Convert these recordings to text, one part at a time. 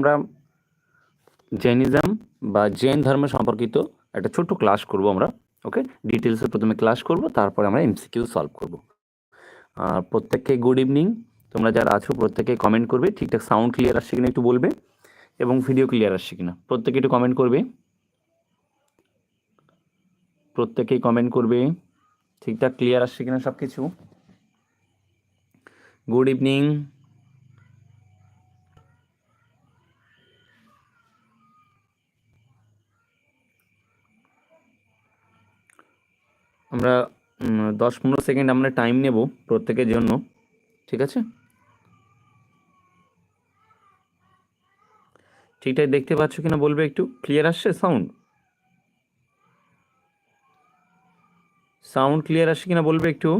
আমরা জৈনিজম বা জৈন ধর্ম সম্পর্কিত একটা ছোট্ট ক্লাস করব আমরা ওকে ডিটেলসে প্রথমে ক্লাস করব, তারপরে আমরা এমসিকিউ সলভ করব। আর প্রত্যেককে গুড ইভিনিং তোমরা যারা আছো প্রত্যেকে কমেন্ট করবে, ঠিকঠাক সাউন্ড ক্লিয়ার আসছে কিনা একটু বলবে, এবং ভিডিও ক্লিয়ার আসছে কিনা। প্রত্যেকে একটু কমেন্ট করবে। প্রত্যেকেই কমেন্ট করবে, ঠিকঠাক ক্লিয়ার আসছে কিনা সব কিছু গুড ইভিনিং আমরা দশ পনেরো সেকেন্ড আমরা টাইম নেব প্রত্যেকের জন্য, ঠিক আছে? ঠিকঠাক দেখতে পাচ্ছ কিনা বলবে একটু? ক্লিয়ার আসছে সাউন্ড সাউন্ড ক্লিয়ার আসছে কিনা বলবে একটু?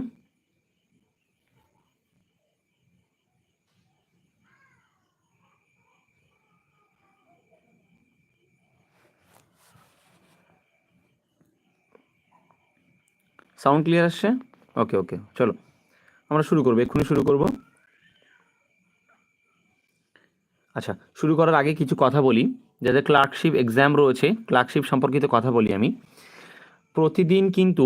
সাউন্ড ক্লিয়ার আসছে? ওকে ওকে চলো, আমরা শুরু করব, এক্ষুনি শুরু করব। আচ্ছা শুরু করার আগে কিছু কথা বলি। যাদের ক্লার্কশিপ এক্সাম রয়েছে ক্লার্কশিপ সম্পর্কিত কথা বলি আমি। প্রতিদিন কিন্তু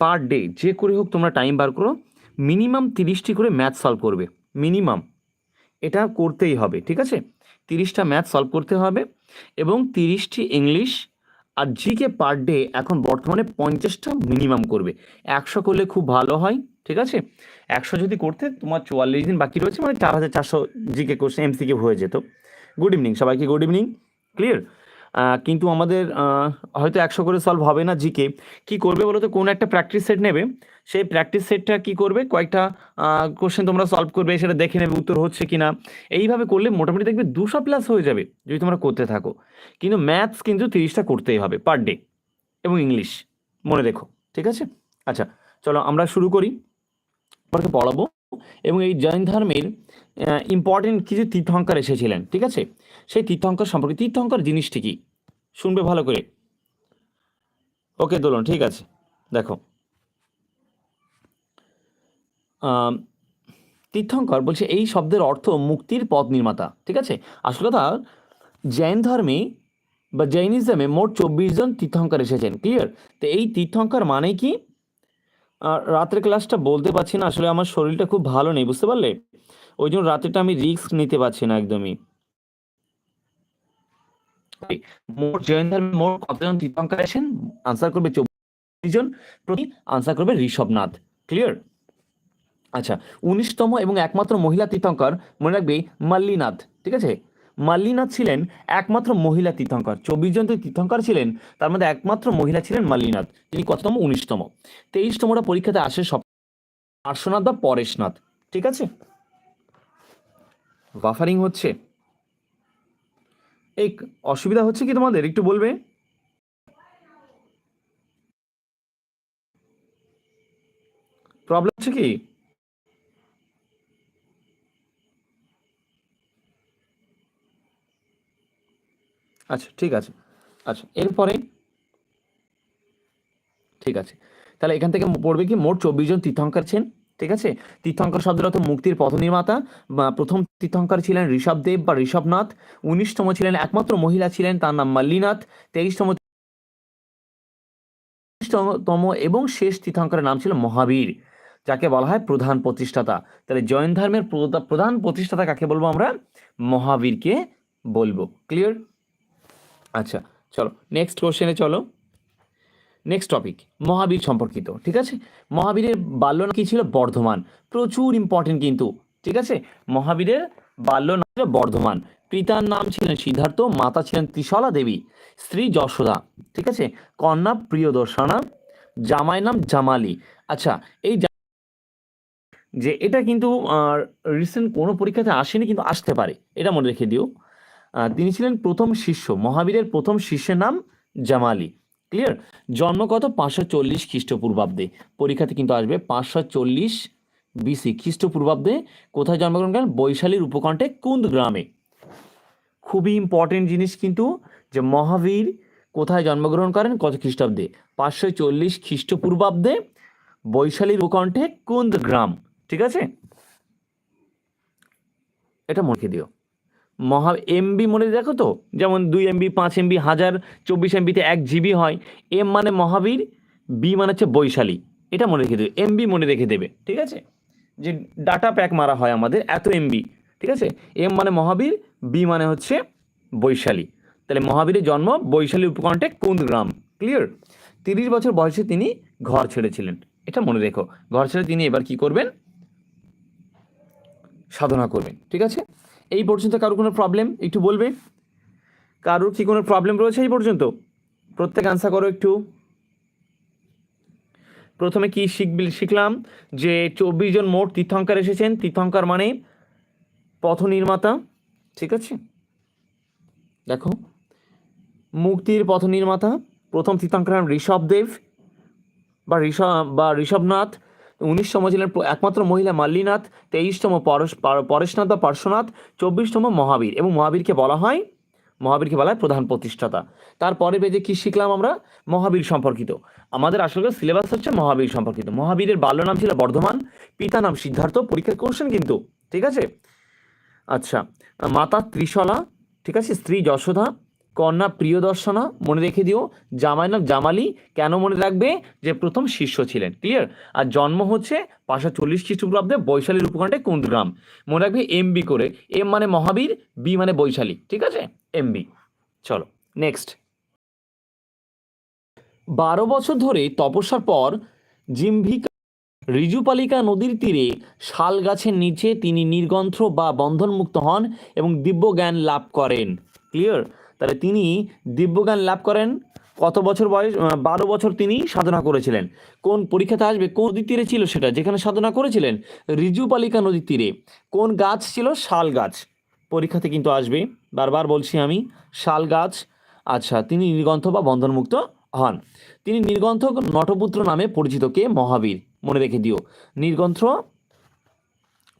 পার ডে যে করে হোক তোমরা টাইম বার করো মিনিমাম তিরিশটি করে ম্যাথ সলভ করবে। মিনিমাম এটা করতেই হবে, ঠিক আছে? তিরিশটা ম্যাথ সলভ করতে হবে এবং তিরিশটি ইংলিশ আর জিকে পার ডে এখন বর্তমানে পঞ্চাশটা মিনিমাম করবে। একশো করলে খুব ভালো হয়, ঠিক আছে? একশো যদি করতে তোমার চুয়াল্লিশ দিন বাকি রয়েছে মানে চার হাজার চারশো জিকে কোশ্চেন এমসিকে হয়ে যেত। গুড ইভিনিং সবাইকে গুড ইভিনিং ক্লিয়ার কিন্তু আমাদের হয়তো একশো করে সলভ হবে না জিকে কি করবে বলো তো কোনো একটা প্র্যাকটিস সেট নেবে। সেই প্র্যাকটিস সেটটা কি করবে? কয়েকটা কোশ্চেন তোমরা সলভ করবে, সেটা দেখে নেবে, উত্তর হচ্ছে কি না এইভাবে করলে মোটামুটি দেখবে দুশো প্লাস হয়ে যাবে, যদি তোমরা করতে থাকো। কিন্তু ম্যাথস কিন্তু তিরিশটা করতেই হবে পার ডে এবং ইংলিশ মনে রেখো, ঠিক আছে? আচ্ছা চলো আমরা শুরু করি। পড়াবো। এবং এই জৈন ধর্মের ইম্পর্টেন্ট কিছু তীর্থঙ্কর এসেছিলেন, ঠিক আছে? সেই তীর্থঙ্কর সম্পর্কে, তীর্থঙ্কর জিনিসটি কি? শুনবে ভালো করে। ওকে, দোলন, ঠিক আছে, দেখো। তীর্থঙ্কর বলছে, এই শব্দের অর্থ মুক্তির পথ নির্মাতা, ঠিক আছে? আসল কথা, জৈন ধর্মে বা জৈনিজমে মোট চব্বিশ জন তীর্থঙ্কর এসেছেন ক্লিয়ার তো এই তীর্থঙ্কর মানে কি? রাতের ক্লাসটা বলতে পারছি না, আসলে আমার শরীরটা খুব ভালো নেই, বুঝতে পারলে? ওই জন্য রাতেরটা আমি রিস্ক নিতে পারছি না একদমই। মোট জৈন ধর্মে মোট কতজন তীর্থঙ্কর আছেন আনসার করবে চব্বিশ জন, প্রতি আনসার করবে ঋষভনাথ ক্লিয়ার? আচ্ছা উনিশতম এবং একমাত্র মহিলা তীর্থঙ্কর মনে রাখবে মাল্লীনাথ, ঠিক আছে? মাল্লীনাথ ছিলেন একমাত্র মহিলা তীর্থঙ্কর। চব্বিশ জন তীর্থঙ্কর ছিলেন, তার মধ্যে একমাত্র মহিলা ছিলেন মাল্লীনাথ তিনি কততম উনিশতম। তেইশতমটা পরীক্ষাতে আসে সব। পার্শ্বনাথ বা পরেশনাথ, ঠিক আছে? বাফারিং হচ্ছে। এই অসুবিধা হচ্ছে কি তোমাদের? একটু বলবে? প্রবলেম হচ্ছে কি? আচ্ছা ঠিক আছে। আচ্ছা এরপরে ঠিক আছে। তাহলে এখান থেকে পড়বে কি, মোট চব্বিশ জন তীর্থঙ্কর ছিলেন, ঠিক আছে? তীর্থঙ্কর শব্দের অর্থ মুক্তির পথ নির্মাতা। প্রথম তীর্থঙ্কর ছিলেন ঋষভদেব বা ঋষভনাথ। উনিশতম ছিলেন একমাত্র মহিলা ছিলেন, তার নাম মাল্লীনাথ। তেইশতম তম এবং শেষ তীর্থঙ্করের নাম ছিল মহাবীর, যাকে বলা হয় প্রধান প্রতিষ্ঠাতা। তাহলে জৈন ধর্মের প্রধা- প্রধান প্রতিষ্ঠাতা কাকে বলব আমরা? মহাবীরকে বলব। ক্লিয়ার আচ্ছা চলো নেক্সট কোশ্চেনে চলো। নেক্সট টপিক মহাবীর সম্পর্কিত, ঠিক আছে? মহাবীরের বাল্য কি ছিল? বর্ধমান। প্রচুর ইম্পর্টেন্ট কিন্তু, ঠিক আছে? মহাবীরের বাল্য নাম ছিল বর্ধমান। পিতার নাম ছিলেন সিদ্ধার্থ, মাতা ছিলেন ত্রিশলা দেবী, স্ত্রী যশোদা, ঠিক আছে? কন্যা প্রিয়দর্শনা, জামাই নাম জামালি। আচ্ছা এই যে এটা কিন্তু রিসেন্ট কোনো পরীক্ষাতে আসেনি, কিন্তু আসতে পারে। এটা মনে রেখে দিও। তিনি ছিলেন প্রথম শিষ্য, মহাবীরের প্রথম শিষ্যের নাম জামালি। ক্লিয়ার জন্ম কত পাঁচশো চল্লিশ খ্রিস্টপূর্বাব্দে। পরীক্ষাতে কিন্তু আসবে পাঁচশো চল্লিশ বিসি খ্রিস্টপূর্বাব্দে। কোথায় জন্মগ্রহণ করেন? বৈশালীর উপকণ্ঠে কুন্দ গ্রামে। খুবই ইম্পর্টেন্ট জিনিস কিন্তু যে মহাবীর কোথায় জন্মগ্রহণ করেন? কত খ্রিস্টাব্দে? পাঁচশো চল্লিশ খ্রিস্টপূর্বাব্দে বৈশালীর উপকণ্ঠে কুন্দ গ্রাম। ঠিক আছে? এটা মনে দিও। মহা এমবি মনে দেখো তো? যেমন দুই এমবি পাঁচ এমবি হাজার, চব্বিশ এমবিতে এক জিবি হয়। এম মানে মহাবীর বি মানে হচ্ছে বৈশালী। এটা মনে রেখে দেবে এমবি মনে রেখে দেবে, ঠিক আছে? যে ডাটা প্যাক মারা হয় আমাদের, এত এমবি ঠিক আছে? এম মানে মহাবীর বি মানে হচ্ছে বৈশালী। তাহলে মহাবীরের জন্ম, বৈশালী উপকণ্ঠে কুন্দগ্রাম ক্লিয়ার তিরিশ বছর বয়সে তিনি ঘর ছেড়েছিলেন। এটা মনে রেখো, ঘর ছেড়ে তিনি এবার কি করবেন? সাধনা করবেন, ঠিক আছে? এই পর্যন্ত কারোর কোনো প্রবলেম একটু বলবে? কারোর কি কোনো প্রবলেম রয়েছে এই পর্যন্ত? প্রত্যেক আনসার করো একটু। প্রথমে কি শিখবি শিখলাম যে চব্বিশ জন মোট তীর্থঙ্কর এসেছেন। তীর্থঙ্কর মানে পথ নির্মাতা, ঠিক আছে? দেখো, মুক্তির পথ নির্মাতা, প্রথম তীর্থঙ্কর হন ঋষভদেব বা ঋষভ বা ঋষভনাথ। উনিশতম ছিলেন একমাত্র মহিলা মাল্লীনাথ, তেইশতম পরশ পার- পরেশনাথ বা পার্শ্বনাথ, চব্বিশতম মহাবীর এবং মহাবীরকে বলা হয় মহাবীরকে বলা হয় প্রধান প্রতিষ্ঠাতা। তারপরে পেজে কি শিখলাম আমরা? মহাবীর সম্পর্কিত। আমাদের আসলে সিলেবাস হচ্ছে মহাবীর সম্পর্কিত। মহাবীরের বাল্য নাম ছিল বর্ধমান, পিতা নাম সিদ্ধার্থ, পরীক্ষার কোশ্চেন কিন্তু, ঠিক আছে? আচ্ছা মাতা ত্রিশলা, ঠিক আছে? স্ত্রী যশোদা কন্যা প্রিয়দর্শনা মনে রেখে দিও, জামাই নাম জামালি কেন মনে রাখবে যে প্রথম শিষ্য ছিলেন ক্লিয়ার আর জন্ম হচ্ছে পাঁচশো চল্লিশ খ্রিস্টপূর্বাব্দে বৈশালীর উপকণ্ঠে কুন্দগ্রাম মনে রাখবে এমবি করে এম মানে মহাবীর বি মানে বৈশালী, ঠিক আছে? এমবি চলো নেক্সট বারো বছর ধরে তপস্যার পর জিম্ভিকা ঋজুপালিকা নদীর তীরে শাল গাছের নিচে তিনি নির্গন্থ বা বন্ধনমুক্ত হন এবং দিব্য জ্ঞান লাভ করেন ক্লিয়ার তাহলে তিনি দিব্যজ্ঞান লাভ করেন। কত বছর বয়স? বারো বছর তিনি সাধনা করেছিলেন। কোন পরীক্ষাতে আসবে? কোন নদীর তীরে ছিল সেটা? যেখানে সাধনা করেছিলেন ঋজুপালিকা নদীর তীরে। কোন গাছ ছিল? শাল গাছ। পরীক্ষাতে কিন্তু আসবে। বারবার বলছি আমি, শাল গাছ। আচ্ছা তিনি নির্গন্থ বা বন্ধনমুক্ত হন। তিনি নির্গন্থ নটপুত্র নামে পরিচিত কে? মহাবীর। মনে রেখে দিও। নির্গন্থ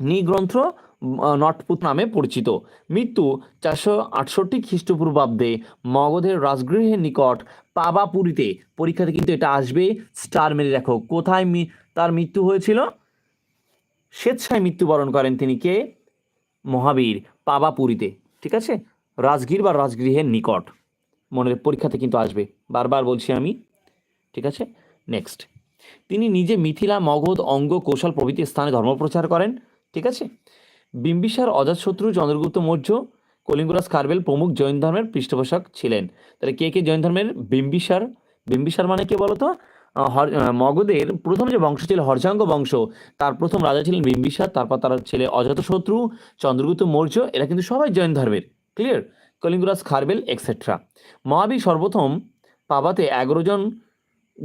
নিগ্রন্থ আহ, নটপুত্র নামে পরিচিত। মৃত্যু চারশো আটষট্টি খ্রিস্টপূর্বাব্দে মগধের রাজগৃহের নিকট পাবাপুরীতে। পরীক্ষাতে কিন্তু এটা আসবে স্টার মেরে। দেখো কোথায় তার মৃত্যু হয়েছিল? স্বেচ্ছায় মৃত্যুবরণ করেন তিনি কে? মহাবীর পাবাপুরীতে। ঠিক আছে? রাজগীর বা রাজগৃহের নিকট। মনের পরীক্ষাতে কিন্তু আসবে। বারবার বলছি আমি। ঠিক আছে? নেক্সট তিনি নিজে মিথিলা মগধ অঙ্গ কৌশল প্রভৃতি স্থানে ধর্মপ্রচার করেন। ঠিক আছে? বিম্বিসার অজাতশত্রু চন্দ্রগুপ্ত মৌর্য, কলিঙ্গরাজ কার্বেল প্রমুখ জৈন ধর্মের পৃষ্ঠপোষক ছিলেন। তাহলে কে কে জৈন ধর্মের বিম্বিসার? বিম্বিসার মানে কে বলতো? হর- মগধের প্রথম যে বংশ ছিল হর্ষাঙ্গ বংশ, তার প্রথম রাজা ছিলেন বিম্বিসার, তারপর তার ছেলে অজাতশত্রু চন্দ্রগুপ্ত মৌর্য, এরা কিন্তু সবাই জৈন ধর্মের। ক্লিয়ার কলিঙ্গরাজ খারবেল এক্সেট্রা মহাবীর সর্বপ্রথম পাবাতে এগারো জন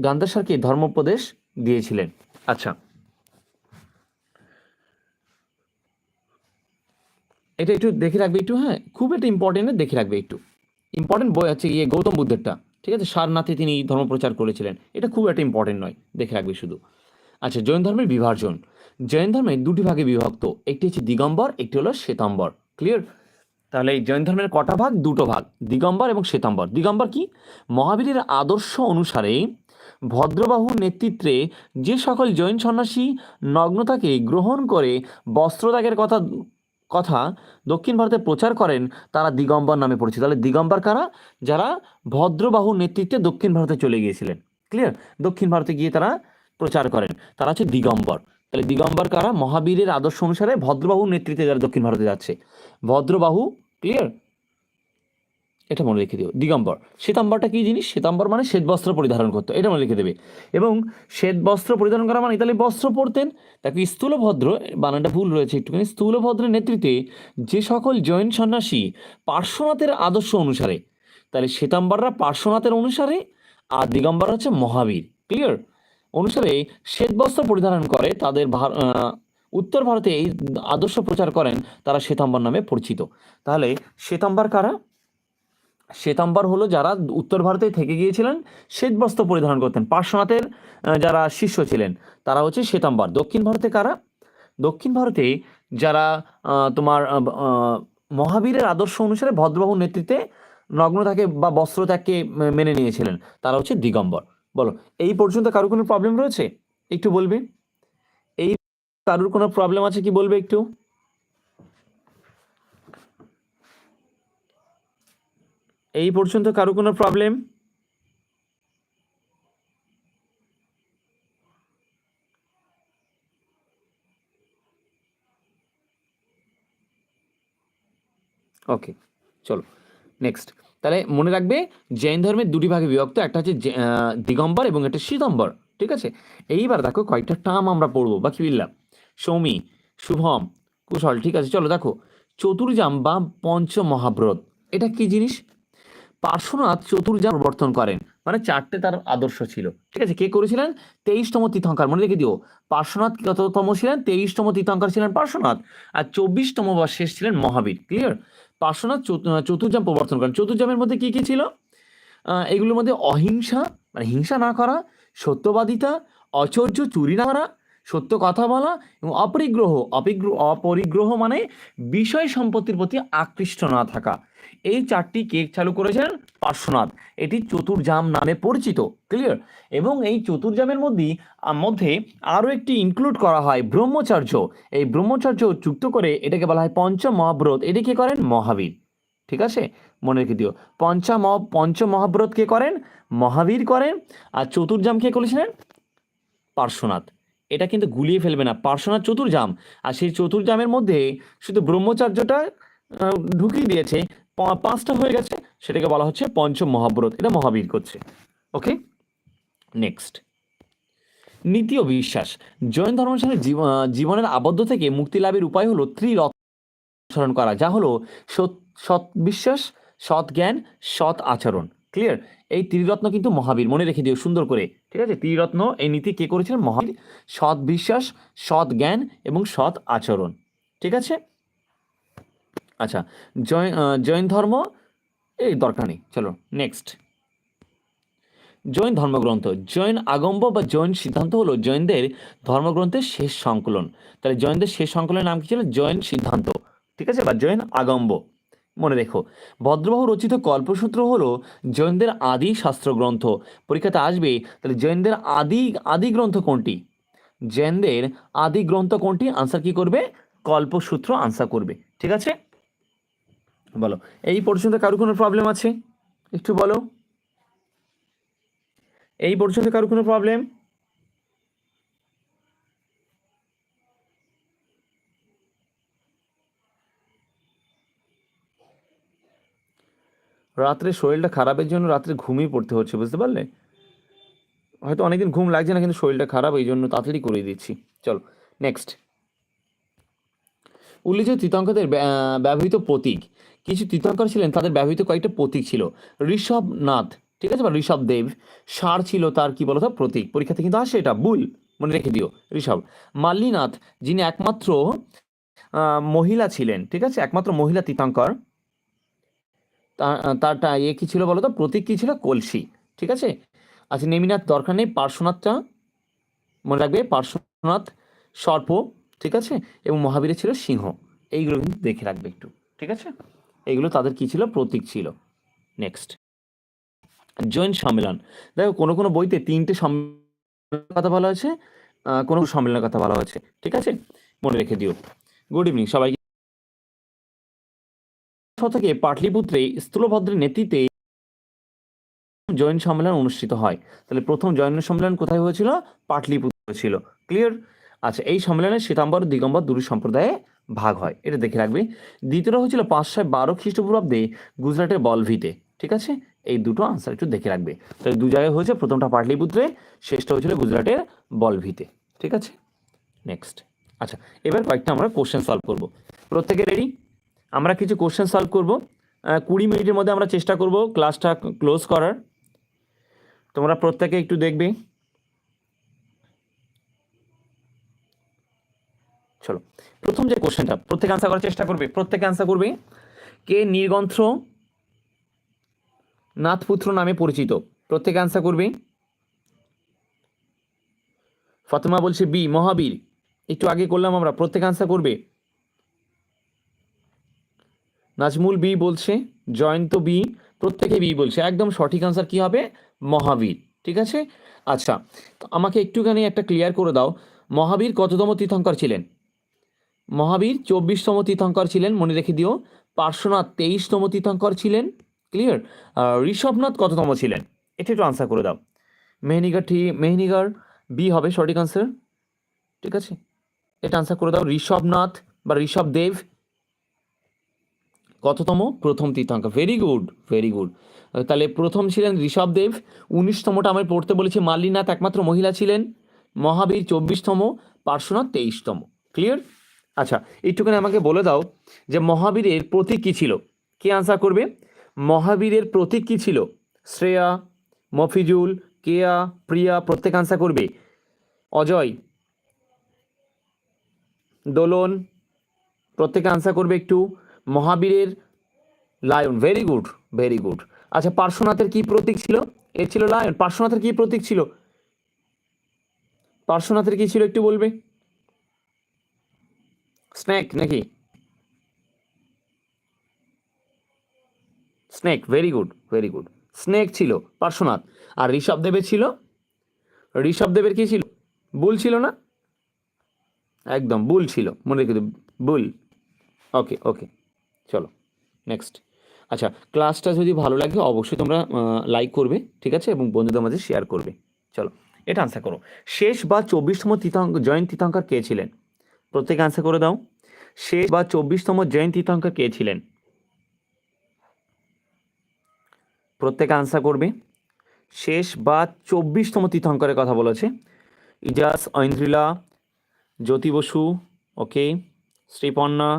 গান্ধাসারকে ধর্মোপদেশ দিয়েছিলেন। আচ্ছা। এটা একটু দেখে রাখবে একটু হ্যাঁ? খুব একটা ইম্পর্টেন্ট দেখে রাখবে একটু। ইম্পর্টেন্ট বই হচ্ছে ইয়ে গৌতম বুদ্ধেরটা, ঠিক আছে? সারনাথে তিনি ধর্মপ্রচার করেছিলেন। এটা খুব একটা ইম্পর্টেন্ট নয়, দেখে রাখবে শুধু। আচ্ছা জৈন ধর্মের বিভাজন। জৈন ধর্মে দুটি ভাগে বিভক্ত, একটি হচ্ছে দিগম্বর, একটি হলো শ্বেতাম্বর। ক্লিয়ার তাহলে এই জৈন ধর্মের কটা ভাগ? দুটো ভাগ, দিগম্বর এবং শ্বেতাম্বর। দিগম্বর কি? মহাবীরের আদর্শ অনুসারে ভদ্রবাহুর নেতৃত্বে যে সকল জৈন সন্ন্যাসী নগ্নতাকে গ্রহণ করে বস্ত্রত্যাগের কথা কথা দক্ষিণ ভারতে প্রচার করেন তারা দিগম্বর নামে পরিচিত। তাহলে দিগম্বর কারা? যারা ভদ্রবাহু নেতৃত্বে দক্ষিণ ভারতে চলে গিয়েছিলেন। ক্লিয়ার দক্ষিণ ভারতে গিয়ে তারা প্রচার করেন। তারা হচ্ছে দিগম্বর। তাহলে দিগম্বর কারা? মহাবীরের আদর্শ অনুসারে ভদ্রবাহু নেতৃত্বে যারা দক্ষিণ ভারতে যাচ্ছে। ভদ্রবাহু ক্লিয়ার এটা মনে রেখে দিও। দিগম্বর। শ্বেতাম্বরটা কি জিনিস? শ্বেতাম্বর মানে শ্বেত বস্ত্র পরিধারণ করতো, এটা মনে রেখে দেবে। এবং শ্বেত বস্ত্র পরিধারণ করা মানে ইতালি বস্ত্র পরতেন, তাকে স্থূলভদ্র, বানানটা ভুল রয়েছে একটুখানি, স্থূলভদ্রের নেতৃত্বে যে সকল জৈন সন্ন্যাসী পার্শ্বনাথের আদর্শ অনুসারে, তাহলে শ্বেতাম্বররা পার্শ্বনাথের অনুসারে আর দিগম্বর হচ্ছে মহাবীর। ক্লিয়ার অনুসারে শ্বেত বস্ত্র পরিধারণ করে, তাদের ভার- উত্তর ভারতে এই আদর্শ প্রচার করেন, তারা শ্বেতাম্বর নামে পরিচিত। তাহলে শ্বেতাম্বর কারা? শ্বেতাম্বর হলো যারা উত্তর ভারতে থেকে গিয়েছিলেন শ্বেত বস্ত্র পরিধারণ করতেন। পার্শ্বনাথের যারা শিষ্য ছিলেন, তারা হচ্ছে শ্বেতাম্বর। দক্ষিণ ভারতে কারা? দক্ষিণ ভারতে যারা তোমার মহাবীরের আদর্শ অনুসারে ভদ্রবাহুর নেতৃত্বে নগ্নতাকে বা বস্ত্রত্যাগকে মেনে নিয়েছিলেন, তারা হচ্ছে দিগম্বর। বলো, এই পর্যন্ত কারোর কোনো প্রবলেম রয়েছে? একটু বলবে? এই কারোর কোনো প্রবলেম আছে কি বলবে একটু? এই পর্যন্ত কারও কোনো প্রবলেম ওকে চলো নেক্সট তাহলে মনে রাখবে, জৈন ধর্মের দুটি ভাগে বিভক্ত, একটা হচ্ছে দিগম্বর এবং একটা শ্রীতম্বর, ঠিক আছে? এইবার দেখো কয়েকটা টার্ম আমরা পড়ব বা কি বললাম সৌমি, শুভম, কুশল, ঠিক আছে? চলো দেখো চতুর্জাম বা পঞ্চ মহাব্রত এটা কি জিনিস? পার্শ্বনাথ চতুর্জাম প্রবর্তন করেন। মানে চারটে তার আদর্শ ছিল। ঠিক আছে, কে করেছিলেন? তেইশতম তীর্থঙ্কর। মনে রেখে দিও, পার্শ্বনাথ কততম ছিলেন? তেইশতম তীর্থঙ্কর ছিলেন পার্শ্বনাথ আর চব্বিশতম বা শেষ ছিলেন মহাবীর। ক্লিয়ার পার্শ্বনাথ চতু- চতুর্জাম প্রবর্তন করেন। চতুর্জামের মধ্যে কি কি ছিল? এগুলোর মধ্যে অহিংসা মানে হিংসা না করা, সত্যবাদিতা, অচর্য, চুরি না করা সত্য কথা বলা এবং অপরিগ্রহ, অপিগ্রহ, অপরিগ্রহ মানে বিষয় সম্পত্তির প্রতি আকৃষ্ট না থাকা। এই চারটি কেক চালু করেছেন? পার্শ্বনাথ। এটি চতুর্জাম নামে পরিচিত ক্লিয়ার এবং এই চতুর্জামের মধ্যে মধ্যে আরও একটি ইনক্লুড করা হয় ব্রহ্মচর্য। এই ব্রহ্মচর্য যুক্ত করে এটাকে বলা হয় পঞ্চ মহাব্রত এটি কে করেন? মহাবীর। ঠিক আছে? মনে রেখে দিও। পঞ্চম পঞ্চ মহাব্রত কে করেন? মহাবীর করেন। আর চতুর্জাম কে করেছিলেন? পার্শ্বনাথ। এটা কিন্তু গুলিয়ে ফেলবে না। পার্শ্বনাথ চতুর্জাম আর সেই চতুর্জামের মধ্যে শুধু ব্রহ্মচার্যটা ঢুকিয়ে দিয়েছে। পাঁচটা হয়ে গেছে। সেটাকে বলা হচ্ছে পঞ্চম মহাব্রত। এটা মহাবীর করছে। ওকে নেক্সট নীতি ও বিশ্বাস। জৈন ধর্মানুসারে জীব- জীবনের আবদ্ধ থেকে মুক্তি লাভের উপায় হলো ত্রিরত্ন অনুসরণ করা, যা হলো সৎ বিশ্বাস, সৎ জ্ঞান, সৎ আচরণ। ক্লিয়ার এই ত্রিরত্ন কিন্তু মহাবীর। মনে রেখে দিও সুন্দর করে। ঠিক আছে? ত্রিরত্ন এই নীতি কে করেছিলেন? মহাবীর। সৎ বিশ্বাস, সৎ জ্ঞান এবং সৎ আচরণ। ঠিক আছে? আচ্ছা জৈন জৈন ধর্ম এই দরকার নেই। চলো নেক্সট জৈন ধর্মগ্রন্থ। জৈন আগম্ব বা জৈন সিদ্ধান্ত হলো জৈনদের ধর্মগ্রন্থের শেষ সংকলন। তাহলে জৈনদের শেষ সংকলনের নাম কি ছিল? জৈন সিদ্ধান্ত। ঠিক আছে? বা জৈন আগম্ব। মনে রেখো। ভদ্রবাহু রচিত কল্পসূত্র হলো জৈনদের আদি শাস্ত্রগ্রন্থ। পরীক্ষাতে আসবে, তাহলে জৈনদের আদি আদি গ্রন্থ কোনটি? জৈনদের আদি গ্রন্থ কোনটি? আনসার কি করবে? কল্পসূত্র আনসার করবে। ঠিক আছে? বলো, এই পর্যন্ত কারও কোনো প্রবলেম আছে? একটু বলো। এই পর্যন্ত কারও কোনো প্রবলেম রাত্রে শরীরটা খারাপের জন্য রাত্রে ঘুমিয়ে পড়তে হচ্ছে, বুঝতে পারলে? হয়তো অনেকদিন ঘুম লাগছে না, কিন্তু শরীরটা খারাপ, এই জন্য তাড়াতাড়ি করে দিচ্ছি। চলো নেক্সট উল্লেখিত তীর্থঙ্করদের ব্যবহৃত প্রতীক। কিছু তীর্থঙ্কর ছিলেন, তাদের ব্যবহৃত কয়েকটা প্রতীক ছিল। ঋষভনাথ, ঠিক আছে? বা ঋষভ দেব সার ছিল তার, কি বলতো? প্রতীক। পরীক্ষাতে কিন্তু আসে এটা, ভুল। মনে রেখে দিও, ঋষভ। মাল্লীনাথ, যিনি একমাত্র মহিলা ছিলেন, ঠিক আছে? একমাত্র মহিলা তীর্থঙ্কর তার তারটা ইয়ে কি ছিল বলতো? প্রতীক কি ছিল? কলসি। ঠিক আছে? আচ্ছা নেমিনাথ, দরকার নেই। পার্শ্বনাথটা মনে রাখবে, পার্শ্বনাথ, সর্প, ঠিক আছে? এবং মহাবীরের ছিল সিংহ। এইগুলো কিন্তু দেখে রাখবে একটু। ঠিক আছে? এইগুলো তাদের কি ছিল? প্রতীক ছিল। নেক্সট জৈন সম্মেলন। দেখো, কোনো কোনো বইতে তিনটে সম্মেলনের কথা বলা হয়েছে কোনো সম্মেলনের কথা বলা হয়েছে। ঠিক আছে? মনে রেখে দিও। গুড ইভিনিং সবাই শতকে পাটলিপুত্রে স্থূলভদ্রের নেতৃত্বে জৈন সম্মেলন অনুষ্ঠিত হয়। তাহলে প্রথম জৈন সম্মেলন কোথায় হয়েছিল? পাটলিপুত্র ছিল ক্লিয়ার আচ্ছা এই সম্মেলনে শ্বেতাম্বর, দিগম্বর দুটি সম্প্রদায়ে ভাগ হয়। এটা দেখে রাখবে। দ্বিতীয়টা হয়েছিল পাঁচশো বারো খ্রিস্টপূর্বাব্দে গুজরাটের বলভিতে। ঠিক আছে? এই দুটো আনসার একটু দেখে রাখবে। তাহলে দু জায়গায় হয়েছে, প্রথমটা পাটলিপুত্রে শেষটা হয়েছিল গুজরাটের বলভিতে। ঠিক আছে? নেক্সট আচ্ছা এবার কয়েকটা আমরা কোশ্চেন সলভ করব। প্রত্যেকে রেডি আমরা কিছু কোশ্চেন সলভ করব। কুড়ি মিনিটের মধ্যে আমরা চেষ্টা করব ক্লাসটা ক্লোজ করার। তোমরা প্রত্যেকে একটু দেখবে। চলো, প্রথম যে কোশ্চেনটা প্রত্যেকে আনসার করার চেষ্টা করবে। প্রত্যেকে আনসার করবে, কে নির্গন্থ নাথপুত্র নামে পরিচিত? প্রত্যেকে আনসার করবে, ফাতেমা বলছে, বি, মহাবীর। একটু আগে করলাম আমরা, প্রত্যেক আনসার করবে নাজমুল বি বলছে, জয়ন্ত বি, প্রত্যেকে বি বলছে। একদম সঠিক আনসার কি হবে? মহাবীর। ঠিক আছে? আচ্ছা তো আমাকে একটুখানি একটা ক্লিয়ার করে দাও। মহাবীর কততম তীর্থঙ্কর ছিলেন? মহাবীর চব্বিশতম তীর্থঙ্কর ছিলেন, মনে রেখে দিও। পার্শ্বনাথ তেইশতম তীর্থঙ্কর ছিলেন ক্লিয়ার ঋষভনাথ কততম ছিলেন? এটা একটু আনসার করে দাও। মেহনিগার ঠিক মেহনিগার বি হবে সঠিক আনসার ঠিক আছে? এটা আনসার করে দাও। ঋষভনাথ বা ঋষভ দেব কততম? প্রথম তীর্থাঙ্কর ভেরি গুড ভেরি গুড তাহলে প্রথম ছিলেন ঋষভ দেব। উনিশতমটা আমি পড়তে বলেছি মাল্লীনাথ, একমাত্র মহিলা ছিলেন। মহাবীর চব্বিশতম, পার্শ্বনাথ তেইশতম। ক্লিয়ার আচ্ছা একটুখানি আমাকে বলে দাও যে মহাবীরের প্রতীক কী ছিল? কে আনসার করবে? মহাবীরের প্রতীক কী ছিল? শ্রেয়া, মফিজুল, কেয়া, প্রিয়া, প্রত্যেক আনসার করবে। অজয়, দোলন, প্রত্যেকে আনসার করবে একটু। মহাবীরের lion very good very good আচ্ছা পার্শ্বনাথের কি প্রতীক ছিল? এ ছিল লায়ন। পার্শ্বনাথের কি প্রতীক ছিল? পার্শ্বনাথের কি ছিল একটু বলবে? স্নেক নাকি? Snake very good very good snake ছিল পার্শ্বনাথ। আর ঋষভ দেবের ছিল? ঋষভ দেবের কি ছিল? বুল ছিল না? একদম, বুল ছিল। মনে রেখে বুল। ওকে ওকে চলো নেক্সট আচ্ছা ক্লাসটা যদি ভালো লাগে, অবশ্যই তোমরা লাইক করবে, ঠিক আছে? এবং বন্ধুদের মাঝে শেয়ার করবে। চলো, এটা আনসার করো। শেষ বা চব্বিশতম তীতাঙ্ক জয়ন্ত তীতাঙ্কর কে ছিলেন? প্রত্যেকে আনসার করে দাও। শেষ বা চব্বিশতম জয়ন্ত তীতাঙ্কর কে ছিলেন? প্রত্যেকে আনসার করবে। শেষ বা চব্বিশতম তীর্থঙ্করের কথা বলেছে। ইজাস, ঐন্দ্রিলা, জ্যোতি বসু ওকে শ্রীপর্ণা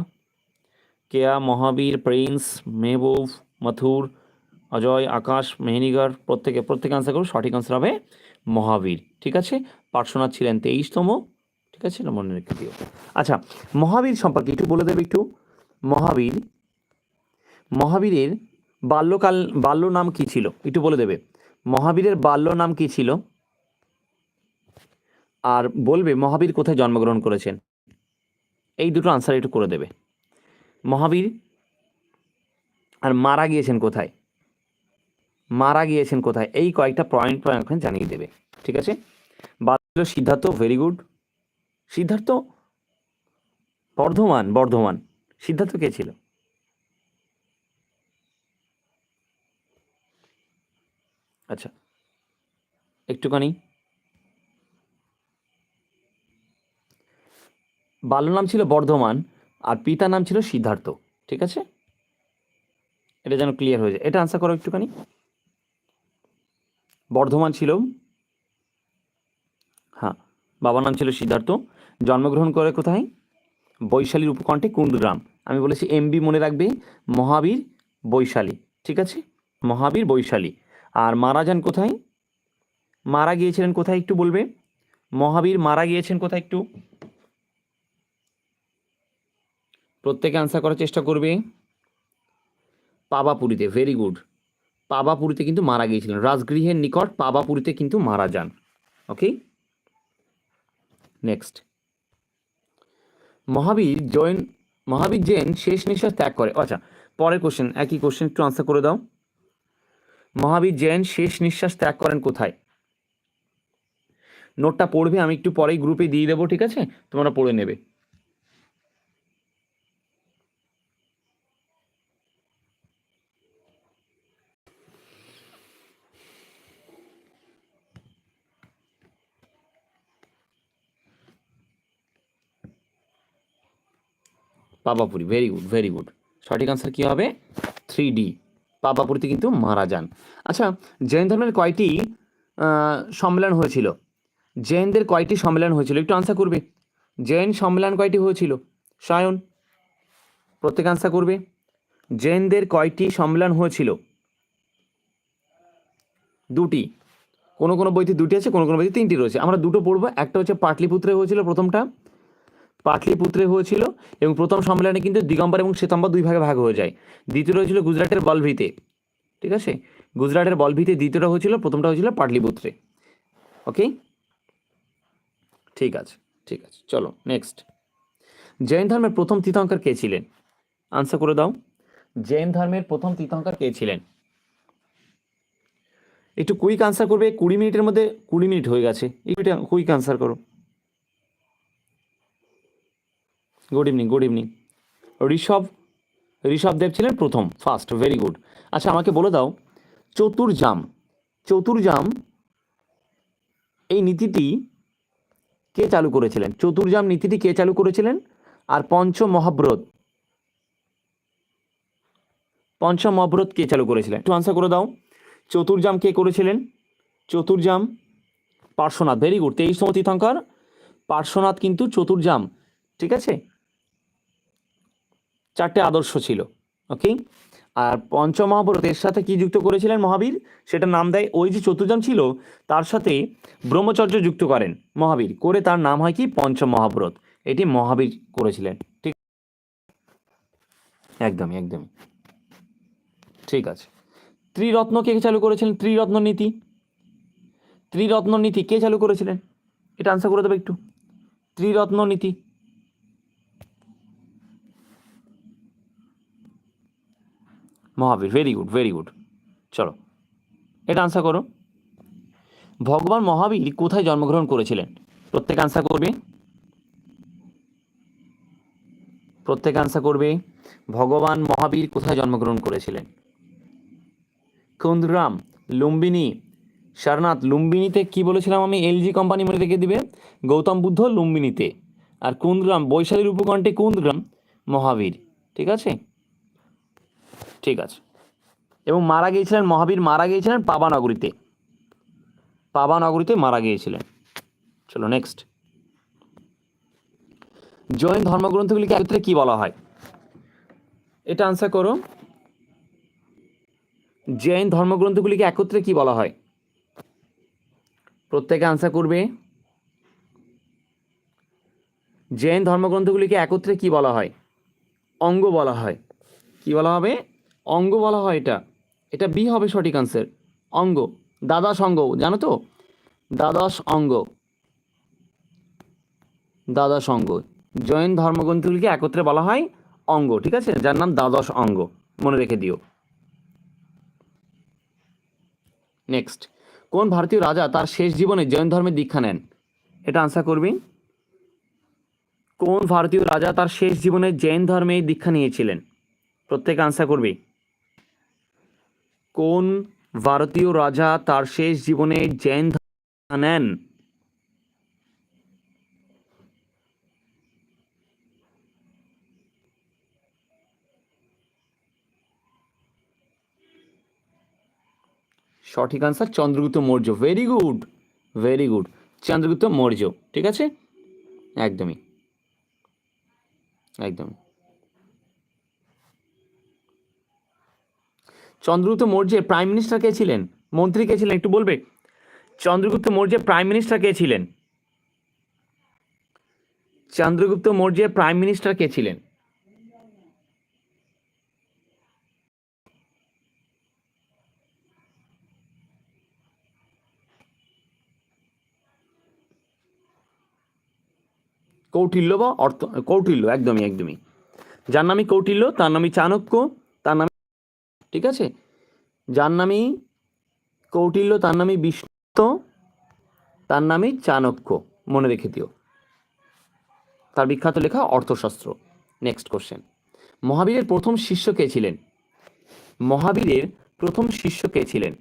কেয়া, মহাবীর, প্রিন্স, মেহবুব, মথুর, অজয়, আকাশ মেহনিগর প্রত্যেকে প্রত্যেকে আনসার করুন। সঠিক আনসার হবে মহাবীর। ঠিক আছে? পার্শ্বনাথ ছিলেন তেইশতম। ঠিক আছে? না মনে রেখে দিও। আচ্ছা মহাবীর সম্পর্কে একটু বলে দেবে একটু। মহাবীর, মহাবীরের বাল্যকাল, বাল্য নাম কি ছিল? একটু বলে দেবে। মহাবীরের বাল্য নাম কি ছিল? আর বলবে মহাবীর কোথায় জন্মগ্রহণ করেছেন? এই দুটো আনসার একটু করে দেবে। মহাবীর আর মারা গিয়েছেন কোথায়? মারা গিয়েছেন কোথায়? এই কয়েকটা পয়েন্ট পয়েন্ট জানিয়ে দেবে, ঠিক আছে? বাল্য সিদ্ধার্থ ভেরি গুড সিদ্ধার্থ বর্ধমান বর্ধমান। সিদ্ধার্থ কে ছিল? আচ্ছা একটুখানি। বাল্য নাম ছিল বর্ধমান। আর পিতার নাম ছিল সিদ্ধার্থ, ঠিক আছে? এটা যেন ক্লিয়ার হয়ে যায়। এটা আনসার করো একটুখানি। বর্ধমান ছিল হ্যাঁ বাবার নাম ছিল সিদ্ধার্থ, জন্মগ্রহণ করে কোথায়? বৈশালীর উপকণ্ঠে কুন্দগ্রাম। আমি বলেছি এমবি মনে রাখবে, মহাবীর বৈশালী, ঠিক আছে? মহাবীর বৈশালী। আর মারা যান কোথায়? মারা গিয়েছিলেন কোথায় একটু বলবে? মহাবীর মারা গিয়েছেন কোথায় একটু? প্রত্যেকে আনসার করার চেষ্টা করবে। পাবাপুরিতে ভেরি গুড পাবাপুরিতে কিন্তু মারা গিয়েছিলেন। রাজগৃহের নিকট পাবাপুরিতে কিন্তু মারা যান। ওকে নেক্সট মহাবীর জৈন মহাবীর জৈন শেষ নিঃশ্বাস ত্যাগ করে। আচ্ছা পরের কোশ্চেন একই কোশ্চেন একটু আনসার করে দাও। মহাবীর জৈন শেষ নিঃশ্বাস ত্যাগ করেন কোথায়? নোটটা পড়বে, আমি একটু পরেই গ্রুপে দিয়ে দেবো, ঠিক আছে? তোমরা পড়ে নেবে। Papapuri very good very good সঠিক আনসার কী হবে? থ্রি ডি পাপাপুরিতে কিন্তু মারা যান। আচ্ছা জৈন ধর্মের কয়টি সম্মেলন হয়েছিল? জৈনদের কয়টি সম্মেলন হয়েছিল? একটু আনসার করবে? জৈন সম্মেলন কয়টি হয়েছিল? সায়ন, প্রত্যেক আনসার করবে। জৈনদের কয়টি সম্মেলন হয়েছিল? দুটি। কোনো কোনো বইতে দুটি আছে, কোনো কোনো বইতে তিনটি রয়েছে। আমরা দুটো পড়ব। একটা হচ্ছে পাটলিপুত্রে হয়েছিল প্রথমটা। পাটলিপুত্রে হয়েছিল এবং প্রথম সম্মেলনে কিন্তু দিগম্বর এবং শ্বেতাম্বর দুই ভাগে ভাগ হয়ে যায়। দ্বিতীয়টা হয়েছিল গুজরাটের বলভিতে। ঠিক আছে? গুজরাটের বলভিতে দ্বিতীয়টা হয়েছিল, প্রথমটা হয়েছিল পাটলিপুত্রে। ওকে? ঠিক আছে ঠিক আছে। চলো নেক্সট জৈন ধর্মের প্রথম তীর্থঙ্কর কে ছিলেন? আনসার করে দাও। জৈন ধর্মের প্রথম তীর্থঙ্কর কে ছিলেন? একটু কুইক আনসার করবে, কুড়ি মিনিটের মধ্যে কুড়ি মিনিট হয়ে গেছে। একটু কুইক আনসার করো। Good evening good evening Rishabh Rishabhdev ছিলেন প্রথম ফার্স্ট ভেরি গুড আচ্ছা আমাকে বলে দাও চতুর্জাম চতুর্জাম এই নীতিটি কে চালু করেছিলেন? চতুর্জাম নীতিটি কে চালু করেছিলেন? আর পঞ্চ মহাব্রত পঞ্চম মহাব্রত কে চালু করেছিলেন? একটু আনসার করে দাও চতুর্জাম কে করেছিলেন? চতুর্জাম পার্শ্বনাথ ভেরি গুড তেইশতম তীর্থঙ্কর, পার্শ্বনাথ কিন্তু চতুর্জাম ঠিক আছে? চারটে আদর্শ ছিল ওকে আর পঞ্চমহাভারতের সাথে কি যুক্ত করেছিলেন মহাবীর? সেটা নাম দেয়, ওই যে চতুর্জাম ছিল, তার সাথে ব্রহ্মচর্য যুক্ত করেন মহাবীর। করে তার নাম হয় কি? পঞ্চম মহাভারত এটি মহাবীর করেছিলেন, ঠিক? একদমই একদমই। ঠিক আছে। ত্রিরত্ন কে চালু করেছিলেন? ত্রিরত্ন নীতি। ত্রিরত্ন নীতি কে চালু করেছিলেন? এটা আনসার করে দেবে একটু। ত্রিরত্ন নীতি। Mahavir very good very good চলো, এটা আনসার করো। ভগবান মহাবীর কোথায় জন্মগ্রহণ করেছিলেন? প্রত্যেক আনসার করবে। প্রত্যেক আনসার করবে, ভগবান মহাবীর কোথায় জন্মগ্রহণ করেছিলেন? কুন্দ্রাম, লুম্বিনী, সারনাথ, লুম্বিনীতে কি বলেছিলাম আমি? এলজি কোম্পানি মনে রেখে দিবে। গৌতম বুদ্ধ, লুম্বিনীতে। আর কুন্দ্রাম, বৈশালীর উপকণ্ঠে কুন্দ্রাম, মহাবীর। ঠিক আছে? ঠিক আছে। এবং মারা গিয়েছিলেন, মহাবীর মারা গিয়েছিলেন পাবানগরীতে পাবানগরীতে মারা গিয়েছিলেন। চলো নেক্সট জৈন ধর্মগ্রন্থগুলিকে একত্রে কি বলা হয়? এটা আনসার করো। জৈন ধর্মগ্রন্থগুলিকে একত্রে কি বলা হয়? প্রত্যেকে আনসার করবে। জৈন ধর্মগ্রন্থগুলিকে একত্রে কি বলা হয়? অঙ্গ বলা হয়। কি বলা হবে? অঙ্গ বলা হয় এটা। এটা বি হবে সঠিক আনসার অঙ্গ। দ্বাদশ অঙ্গ, জানো তো? দ্বাদশ অঙ্গ। দ্বাদশ অঙ্গ। জৈন ধর্মগ্রন্থগুলিকে একত্রে বলা হয় অঙ্গ, ঠিক আছে? যার নাম দ্বাদশ অঙ্গ। মনে রেখে দিও। নেক্সট কোন ভারতীয় রাজা তার শেষ জীবনে জৈন ধর্মের দীক্ষা নেন? এটা আনসার করবি? কোন ভারতীয় রাজা তার শেষ জীবনে জৈন ধর্মে দীক্ষা নিয়েছিলেন? প্রত্যেকে আনসার করবি। কোন ভারতীয় রাজা তার শেষ জীবনে জৈন নেন? সঠিক answer Chandragupta Maurya. Very good very good Chandragupta Maurya, ঠিক আছে? একদমই একদম চন্দ্রগুপ্ত মৌর্যের প্রাইম মিনিস্টার কে ছিলেন? মন্ত্রী কে ছিলেন? একটু বলবে? চন্দ্রগুপ্ত মৌর্যের প্রাইম মিনিস্টার কে ছিলেন? চন্দ্রগুপ্ত মৌর্যের প্রাইম মিনিস্টার কে ছিলেন? কৌটিল্য বা অর্থ কৌটিল্য, একদমই একদমই। যার নামই কৌটিল্য, তার নামই চাণক্য। ঠিক আছে? যার নামই কৌটিল্য, তার নামই বিষ্ণু তার নামই চাণক্য, মনে রেখে দিও। তার বিখ্যাত লেখা অর্থশাস্ত্র। নেক্সট কোশ্চেন মহাবীরের প্রথম শিষ্য কে ছিলেন? মহাবীরের প্রথম শিষ্য কে ছিলেন?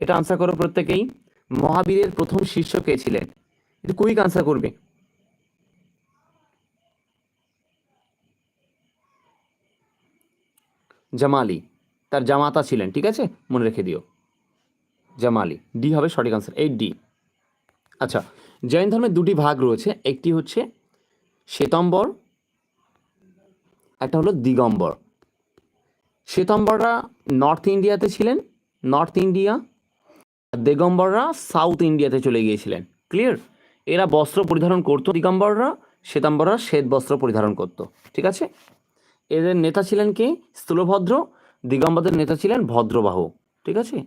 এটা আনসার করো প্রত্যেকেই। মহাবীরের প্রথম শিষ্য কে ছিলেন? এটা কুইক আনসার করবে। জামালি। তার জামাতা ছিলেন, ঠিক আছে? মনে রেখে দিও। জামালি। ডি হবে সঠিক আনসার এইট ডি আচ্ছা জৈন ধর্মের দুটি ভাগ রয়েছে। একটি হচ্ছে শ্বেতম্বর, একটা হলো দিগম্বর। শ্বেতম্বররা নর্থ ইন্ডিয়াতে ছিলেন, নর্থ ইন্ডিয়া, দিগম্বররা সাউথ ইন্ডিয়াতে চলে গিয়েছিলেন। ক্লিয়ার এরা বস্ত্র পরিধারণ করতো দিগম্বররা, শ্বেতাম্বররা শ্বেত বস্ত্র পরিধারণ করতো, ঠিক আছে? এদের নেতা ছিলেন কে? স্থূলভদ্র। দিগম্বরদের নেতা ছিলেন ভদ্রবাহু। ঠিক আছে?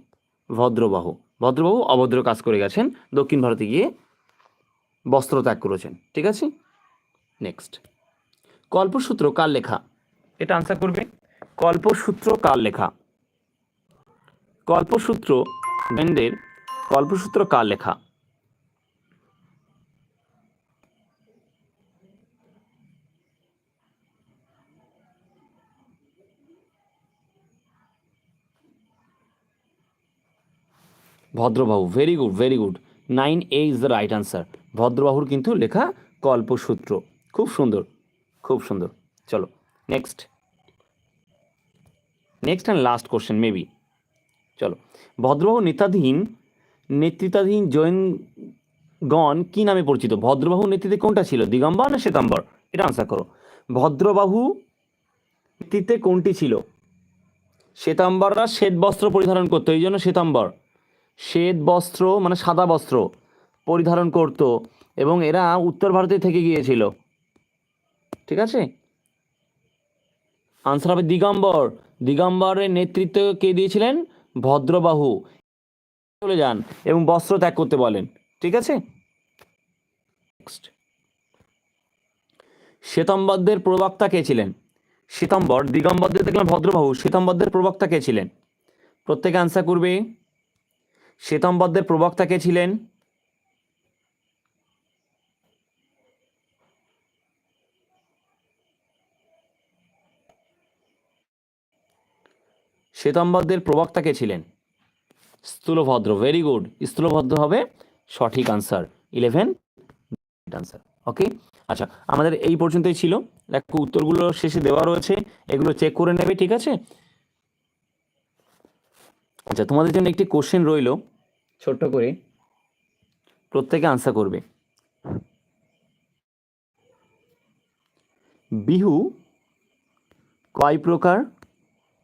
ভদ্রবাহু। ভদ্রবাহু অভদ্র কাজ করে গেছেন। দক্ষিণ ভারতে গিয়ে বস্ত্র ত্যাগ করেছেন। ঠিক আছে? নেক্সট কল্পসূত্র কার লেখা? এটা আনসার করবে। কল্পসূত্র কার লেখা? কল্পসূত্র ব্যান্ডের কল্পসূত্র কার লেখা? Bhadrabahu very good very good nine A is the right answer ভদ্রবাহুর কিন্তু লেখা কল্পসূত্র। খুব সুন্দর খুব সুন্দর। চলো next next and last question maybe চলো, ভদ্রবাহু নেতাধীন, নেতৃত্বাধীন জৈনগণ কি নামে পরিচিত? ভদ্রবাহু নেতৃত্বে কোনটা ছিল? দিগম্বর না শ্বেতাম্বর? এটা আনসার করো। ভদ্রবাহু নেতৃত্বে কোনটি ছিল? শ্বেতাম্বররা শ্বেত বস্ত্র পরিধারণ করতো, এই জন্য শ্বেতাম্বর। শ্বেত বস্ত্র মানে সাদা বস্ত্র পরিধারণ করত এবং এরা উত্তর ভারতে থেকে গিয়েছিল। ঠিক আছে? আনসার হবে দিগম্বর। দিগম্বরের নেতৃত্ব কে দিয়েছিলেন? ভদ্রবাহু। চলে যান এবং বস্ত্র ত্যাগ করতে বলেন। ঠিক আছে? নেক্সট শ্বেতাম্বরদের প্রবক্তা কে ছিলেন? শ্বেতাম্বর, দিগম্বরদের দেখলাম ভদ্রবাহু, শ্বেতাম্বরদের প্রবক্তা কে ছিলেন? প্রত্যেকে আনসার করবে। শ্বেতাম্বরদের প্রবক্তা কে ছিলেন? শ্বেতাম্বরদের প্রবক্তা কে ছিলেন? স্থূলভদ্র ভেরি গুড স্থূলভদ্র হবে সঠিক আনসার ইলেভেন আনসার ওকে আচ্ছা আমাদের এই পর্যন্তই ছিল। দেখো উত্তরগুলো শেষে দেওয়া রয়েছে, এগুলো চেক করে নেবে, ঠিক আছে? আচ্ছা তোমাদের জন্য একটি কোশ্চেন রইল। ছোট্ট করে। প্রত্যেকে আনসার করবে। বিহু কয় প্রকার?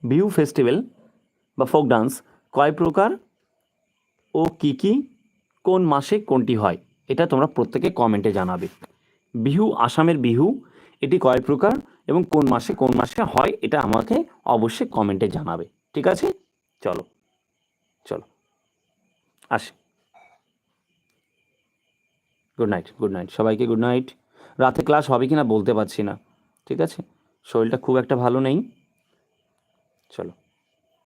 বিহু ফেস্টিভ্যাল বা ফোক ডান্স কয় প্রকার ও কি কি? কোন মাসে কোনটি হয়? এটা তোমরা প্রত্যেকে কমেন্টে জানাবে। বিহু আসামের বিহু, এটি কয় প্রকার এবং কোন মাসে কোন মাসে হয়? এটা আমাকে অবশ্যই কমেন্টে জানাবে। ঠিক আছে? চলো চলো। আসি। গুড নাইট গুড নাইট সবাইকে গুড নাইট রাতে ক্লাস হবে কি না বলতে পারছি না, ঠিক আছে? শরীরটা খুব একটা ভালো নেই। চলো।